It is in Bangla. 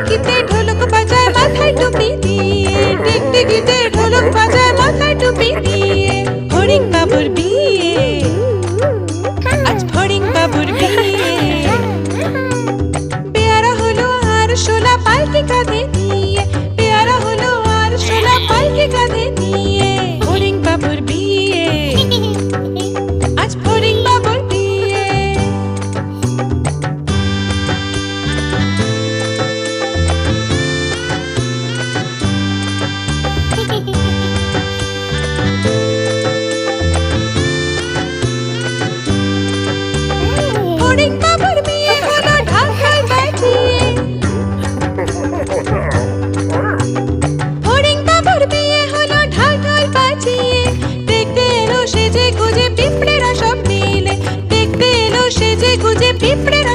টিকটিকিতে ঢোলক বাজায়, মাথায় টুপি দিয়ে। টিকটিকিতে ঢোলক বাজায়, মাথায় টুপি দিয়ে। হরিং বাবুর বিয়ে, আজ হরিং বাবুর বিয়ে। পেয়ারা হলো আর সোলা পালকে কাঁধে দিয়ে পেয়ারা হলো আর সোলা পালকে কাঁধে দিয়ে খুঁজে খুঁজে পিঁপড়েরা